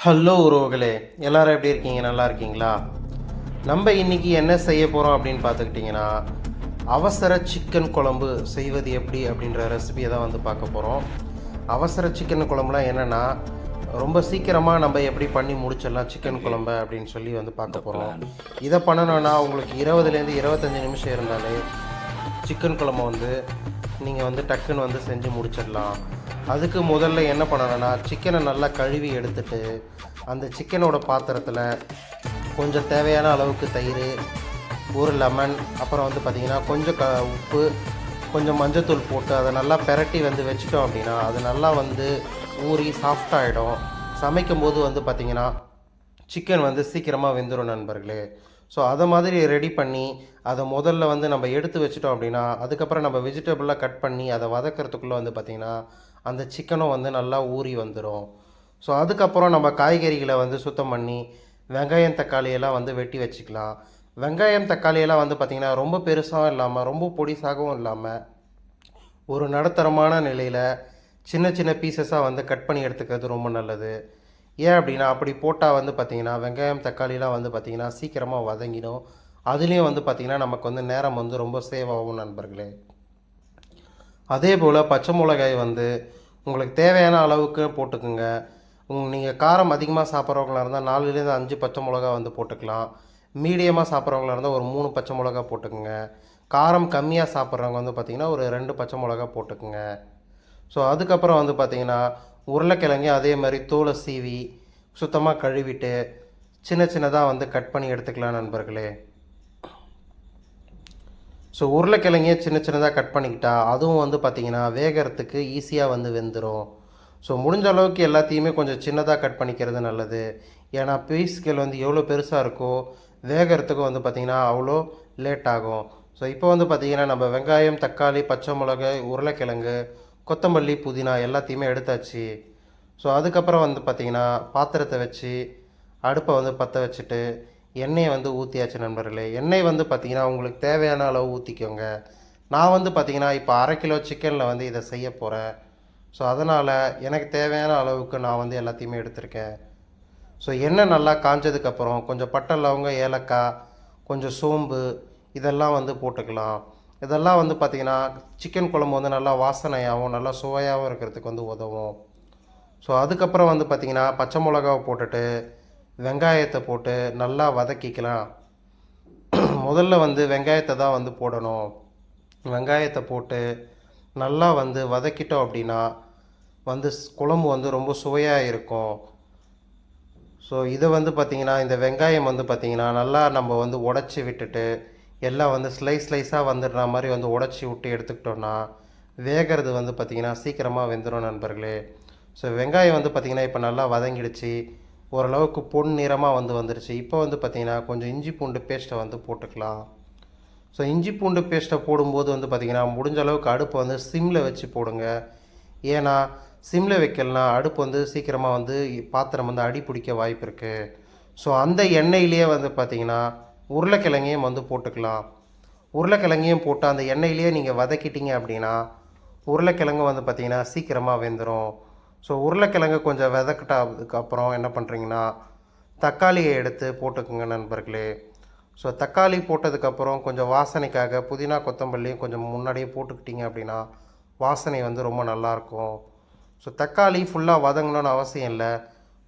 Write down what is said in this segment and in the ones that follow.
Hello உறவுகளே எல்லாரும் எப்படி இருக்கீங்க? நல்லா இருக்கீங்களா? நம்ம இன்னைக்கு என்ன செய்ய போகிறோம் அப்படின்னு பார்த்துக்கிட்டிங்கன்னா அவசர சிக்கன் குழம்பு செய்வது எப்படி அப்படின்ற ரெசிபியை தான் வந்து பார்க்க போகிறோம் அவசர சிக்கன் குழம்புலாம் என்னென்னா ரொம்ப சீக்கிரமாக நம்ம எப்படி பண்ணி முடிச்சிடலாம் சிக்கன் குழம்பு அப்படின்னு சொல்லி வந்து பார்க்க போகிறோம் இதை பண்ணணும்னா உங்களுக்கு இருபதுலேருந்து இருபத்தஞ்சி நிமிஷம் இருந்தாலே சிக்கன் குழம்பு வந்து நீங்கள் வந்து டக்குன்னு வந்து செஞ்சு முடிச்சிடலாம். அதுக்கு முதல்ல என்ன பண்ணணும்னா சிக்கனை நல்லா கழுவி எடுத்துட்டு அந்த சிக்கனோட பாத்திரத்தில் கொஞ்சம் தேவையான அளவுக்கு தயிர் ஒரு லெமன் அப்புறம் வந்து பார்த்திங்கன்னா கொஞ்சம் க உப்பு கொஞ்சம் மஞ்சத்தூள் போட்டு அதை நல்லா பெரட்டி வந்து வச்சுட்டோம் அப்படின்னா அது நல்லா வந்து ஊறி சாஃப்டாகிடும் சமைக்கும் போது வந்து பார்த்திங்கன்னா சிக்கன் வந்து சீக்கிரமாக வெந்துடும் நண்பர்களே. ஸோ அதை மாதிரி ரெடி பண்ணி அதை முதல்ல வந்து நம்ம எடுத்து வச்சிட்டோம் அப்படின்னா அதுக்கப்புறம் நம்ம வெஜிடபிளாக கட் பண்ணி அதை வதக்கிறதுக்குள்ளே வந்து பார்த்திங்கன்னா அந்த சிக்கனும் வந்து நல்லா ஊறி வந்துடும் ஸோ அதுக்கப்புறம் நம்ம காய்கறிகளை வந்து சுத்தம் பண்ணி வெங்காயம் தக்காளியெல்லாம் வந்து வெட்டி வச்சுக்கலாம். வெங்காயம் தக்காளியெல்லாம் வந்து பார்த்திங்கன்னா ரொம்ப பெருசாகவும் இல்லாமல் ரொம்ப பொடிசாகவும் இல்லாமல் ஒரு நடுத்தரமான நிலையில் சின்ன சின்ன பீசஸாக வந்து கட் பண்ணி எடுத்துக்கிறது ரொம்ப நல்லது. ஏன் அப்படின்னா அப்படி போட்டால் வந்து பார்த்திங்கன்னா வெங்காயம் தக்காளிலாம் வந்து பார்த்திங்கன்னா சீக்கிரமாக வதங்கிடும். அதுலேயும் வந்து பார்த்திங்கன்னா நமக்கு வந்து நேரம் வந்து ரொம்ப சேவ் ஆகும் நண்பர்களே. அதே போல் பச்சை மிளகாய் வந்து உங்களுக்கு தேவையான அளவுக்கு போட்டுக்குங்க. உங் நீங்கள் காரம் அதிகமாக சாப்பிட்றவங்களா இருந்தால் நாலுலேருந்து அஞ்சு பச்சை மிளகா வந்து போட்டுக்கலாம். மீடியமாக சாப்பிட்றவங்களா இருந்தால் ஒரு மூணு பச்சை மிளகா போட்டுக்குங்க. காரம் கம்மியாக சாப்பிட்றவங்க வந்து பார்த்திங்கன்னா ஒரு ரெண்டு பச்சை மிளகா போட்டுக்குங்க. ஸோ அதுக்கப்புறம் வந்து பார்த்திங்கன்னா உருளைக்கிழங்கு அதே மாதிரி தோலை சீவி சுத்தமாக கழுவிட்டு சின்ன சின்னதாக வந்து கட் பண்ணி எடுத்துக்கலாம் நண்பர்களே. ஸோ உருளைக்கிழங்கே சின்ன சின்னதாக கட் பண்ணிக்கிட்டா அதுவும் வந்து பார்த்திங்கன்னா வேகிறதுக்கு ஈஸியாக வந்து வெந்துடும் ஸோ முடிஞ்ச அளவுக்கு எல்லாத்தையுமே கொஞ்சம் சின்னதாக கட் பண்ணிக்கிறது நல்லது. ஏன்னா பீஸ்கள் வந்து எவ்வளோ பெருசாக இருக்கோ வேகிறதுக்கும் வந்து பார்த்திங்கன்னா அவ்வளோ லேட் ஆகும். ஸோ இப்போ வந்து பார்த்திங்கன்னா நம்ம வெங்காயம் தக்காளி பச்சை மிளகாய் உருளைக்கிழங்கு கொத்தமல்லி புதினா எல்லாத்தையுமே எடுத்தாச்சு. ஸோ அதுக்கப்புறம் வந்து பார்த்திங்கன்னா பாத்திரத்தை வச்சு அடுப்பை வந்து பற்ற வச்சுட்டு எண்ணெயை வந்து ஊற்றியாச்சு நண்பர்களே. எண்ணெய் வந்து பார்த்திங்கன்னா உங்களுக்கு தேவையான அளவு ஊற்றிக்கோங்க நான் வந்து பார்த்திங்கன்னா இப்போ அரை கிலோ சிக்கனில் வந்து இதை செய்ய போகிறேன் ஸோ அதனால் எனக்கு தேவையான அளவுக்கு நான் வந்து எல்லாத்தையுமே எடுத்திருக்கேன். ஸோ எண்ணெய் நல்லா காஞ்சதுக்கப்புறம் கொஞ்சம் பட்டை லவங்க ஏலக்காய் கொஞ்சம் சோம்பு இதெல்லாம் வந்து போட்டுக்கலாம். இதெல்லாம் வந்து பார்த்திங்கன்னா சிக்கன் குழம்பு வந்து நல்லா வாசனையாகவும் நல்லா சுவையாகவும் இருக்கிறதுக்கு வந்து உதவும். ஸோ அதுக்கப்புறம் வந்து பார்த்திங்கன்னா பச்சை மிளகாவை போட்டுட்டு வெங்காயத்தை போட்டு நல்லா வதக்கிக்கலாம். முதல்ல வந்து வெங்காயத்தை தான் வந்து போடணும். வெங்காயத்தை போட்டு நல்லா வந்து வதக்கிட்டோம் அப்படின்னா வந்து குழம்பு வந்து ரொம்ப சுவையாக இருக்கும். ஸோ இதை வந்து பார்த்திங்கன்னா இந்த வெங்காயம் வந்து பார்த்திங்கன்னா நல்லா நம்ம வந்து உடச்சி விட்டுட்டு எல்லாம் வந்து ஸ்லைஸ் ஸ்லைஸாக வந்துடுற மாதிரி வந்து உடச்சி விட்டு எடுத்துக்கிட்டோன்னா வேகிறது வந்து பார்த்திங்கன்னா சீக்கிரமாக வெந்துடும் நண்பர்களே. ஸோ வெங்காயம் வந்து பார்த்திங்கன்னா இப்போ நல்லா வதங்கிடுச்சு. ஓரளவுக்கு பொன் நிறமாக வந்து வந்துருச்சு. இப்போ வந்து பார்த்திங்கன்னா கொஞ்சம் இஞ்சி பூண்டு பேஸ்ட்டை வந்து போட்டுக்கலாம். ஸோ இஞ்சி பூண்டு பேஸ்ட்டை போடும்போது வந்து பார்த்திங்கன்னா முடிஞ்ச அளவுக்கு அடுப்பை வந்து சிம்மில் வச்சு போடுங்க. ஏன்னா சிம்மில் வைக்கலனா அடுப்பு வந்து சீக்கிரமாக வந்து பாத்திரம் வந்து அடி பிடிக்க வாய்ப்பு இருக்குது ஸோ அந்த எண்ணெயிலேயே வந்து பார்த்திங்கன்னா உருளைக்கிழங்கையும் வந்து போட்டுக்கலாம். உருளைக்கிழங்கையும் போட்டு அந்த எண்ணெயிலேயே நீங்கள் வதக்கிட்டீங்க அப்படின்னா உருளைக்கிழங்கு வந்து பார்த்திங்கன்னா சீக்கிரமாக வெந்துடும் ஸோ உருளைக்கிழங்கு கொஞ்சம் வதக்கிட்டதுக்கு அப்புறம் என்ன பண்ணுறீங்கன்னா தக்காளியை எடுத்து போட்டுக்குங்க நண்பர்களே. ஸோ தக்காளி போட்டதுக்கப்புறம் கொஞ்சம் வாசனைக்காக புதினா கொத்தமல்லியும் கொஞ்சம் முன்னாடியே போட்டுக்கிட்டீங்க அப்படின்னா வாசனை வந்து ரொம்ப நல்லாயிருக்கும் ஸோ தக்காளி ஃபுல்லாக வதங்கணும்னு அவசியம் இல்லை.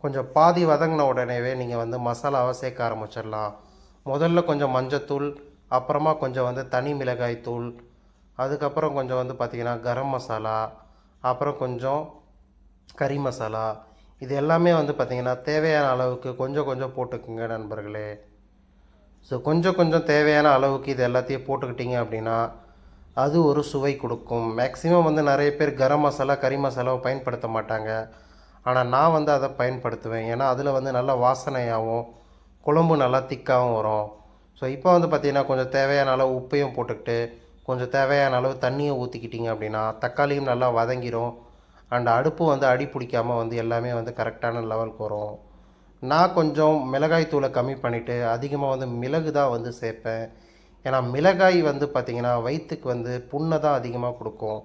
கொஞ்சம் பாதி வதங்கின உடனேவே நீங்கள் வந்து மசாலாவை சேர்க்க ஆரம்பிச்சிடலாம். முதல்ல கொஞ்சம் மஞ்சத்தூள் அப்புறமா கொஞ்சம் வந்து தனி மிளகாய் தூள் அதுக்கப்புறம் கொஞ்சம் வந்து பார்த்திங்கன்னா கரம் மசாலா அப்புறம் கொஞ்சம் கறி மசாலா இது எல்லாமே வந்து பார்த்திங்கன்னா தேவையான அளவுக்கு கொஞ்சம் கொஞ்சம் போட்டுக்குங்க நண்பர்களே. ஸோ கொஞ்சம் கொஞ்சம் தேவையான அளவுக்கு இது எல்லாத்தையும் போட்டுக்கிட்டிங்க அப்படின்னா அது ஒரு சுவை கொடுக்கும். மேக்ஸிமம் வந்து நிறைய பேர் கரம் மசாலா கறி மசாலாவை பயன்படுத்த மாட்டாங்க. ஆனால் நான் வந்து அதை பயன்படுத்துவேன். ஏன்னா அதில் வந்து நல்லா வாசனையாகவும் குழம்பு நல்லா திக்காகவும் வரும். ஸோ இப்போ வந்து பார்த்திங்கன்னா கொஞ்சம் தேவையான அளவு உப்பையும் போட்டுக்கிட்டு கொஞ்சம் தேவையான அளவு தண்ணியை ஊற்றிக்கிட்டிங்க அப்படின்னா தக்காளியும் நல்லா வதங்கிடும் அண்ட் அடுப்பு வந்து அடி பிடிக்காமல் வந்து எல்லாமே வந்து கரெக்டான லெவலுக்கு வரும். நான் கொஞ்சம் மிளகாய் தூளை கம்மி பண்ணிவிட்டு அதிகமாக வந்து மிளகு தான் வந்து சேர்ப்பேன். ஏன்னா மிளகாய் வந்து பார்த்திங்கன்னா வயிற்றுக்கு வந்து புண்ணை தான் அதிகமாக கொடுக்கும்.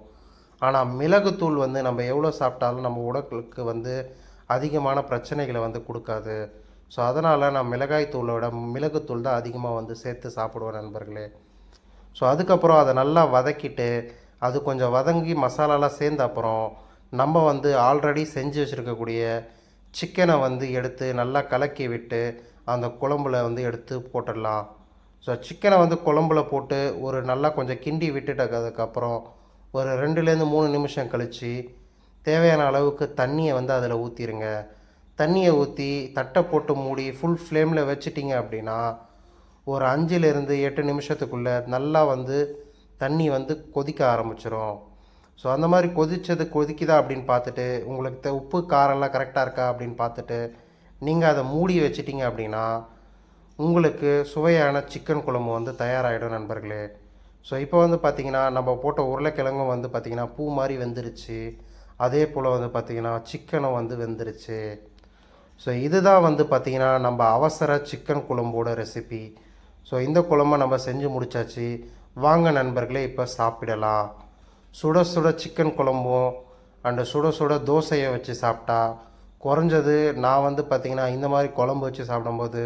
ஆனால் மிளகுத்தூள் வந்து நம்ம எவ்வளோ சாப்பிட்டாலும் நம்ம உடலுக்கு வந்து அதிகமான பிரச்சனைகளை வந்து கொடுக்காது. ஸோ அதனால் நான் மிளகாய் தூளோட மிளகுத்தூள் தான் அதிகமாக வந்து சேர்த்து சாப்பிடுவேன் நண்பர்களே. ஸோ அதுக்கப்புறம் அதை நல்லா வதக்கிட்டு அது கொஞ்சம் வதங்கி மசாலாலாம் சேர்ந்த அப்புறம் நம்ம வந்து ஆல்ரெடி செஞ்சு வச்சுருக்கக்கூடிய சிக்கனை வந்து எடுத்து நல்லா கலக்கி விட்டு அந்த குழம்புல வந்து எடுத்து போட்டுடலாம். ஸோ சிக்கனை வந்து குழம்புல போட்டு ஒரு நல்லா கொஞ்சம் கிண்டி விட்டுட்டதுக்கப்புறம் ஒரு ரெண்டுலேருந்து மூணு நிமிஷம் கழித்து தேவையான அளவுக்கு தண்ணியை வந்து அதில் ஊற்றிடுங்க தண்ணியை ஊற்றி தட்டை போட்டு மூடி ஃபுல் ஃப்ளேமில் வச்சிட்டிங்க அப்படின்னா ஒரு அஞ்சுலேருந்து எட்டு நிமிஷத்துக்குள்ளே நல்லா வந்து தண்ணி வந்து கொதிக்க ஆரம்பிச்சிடும் ஸோ அந்த மாதிரி கொதிச்சது கொதிக்குதா அப்படின்னு பார்த்துட்டு உங்களுக்கு த உப்பு காரம்லாம் கரெக்டாக இருக்கா அப்படின்னு பார்த்துட்டு நீங்கள் அதை மூடி வச்சிட்டிங்க அப்படின்னா உங்களுக்கு சுவையான சிக்கன் குழம்பு வந்து தயாராகிடும் நண்பர்களே. ஸோ இப்போ வந்து பார்த்திங்கன்னா நம்ம போட்ட உருளைக்கிழங்கும் வந்து பார்த்திங்கன்னா பூ மாதிரி வெந்துருச்சு. அதே போல் வந்து பார்த்திங்கன்னா சிக்கனும் வந்து வெந்துருச்சு. ஸோ இதுதான் வந்து பார்த்திங்கன்னா நம்ம அவசர சிக்கன் குழம்போட ரெசிபி ஸோ இந்த குழம்ப நம்ம செஞ்சு முடிச்சாச்சு. வாங்க நண்பர்களே இப்போ சாப்பிடலாம். சுட சுட சிக்கன் குழம்பும் அண்டு சுட சுட தோசையை வச்சு சாப்பிட்டா குறைஞ்சது நான் வந்து பார்த்திங்கன்னா இந்த மாதிரி குழம்பு வச்சு சாப்பிடும்போது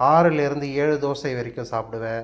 ஆறுலேருந்து ஏழு தோசை வரைக்கும் சாப்பிடுவேன்.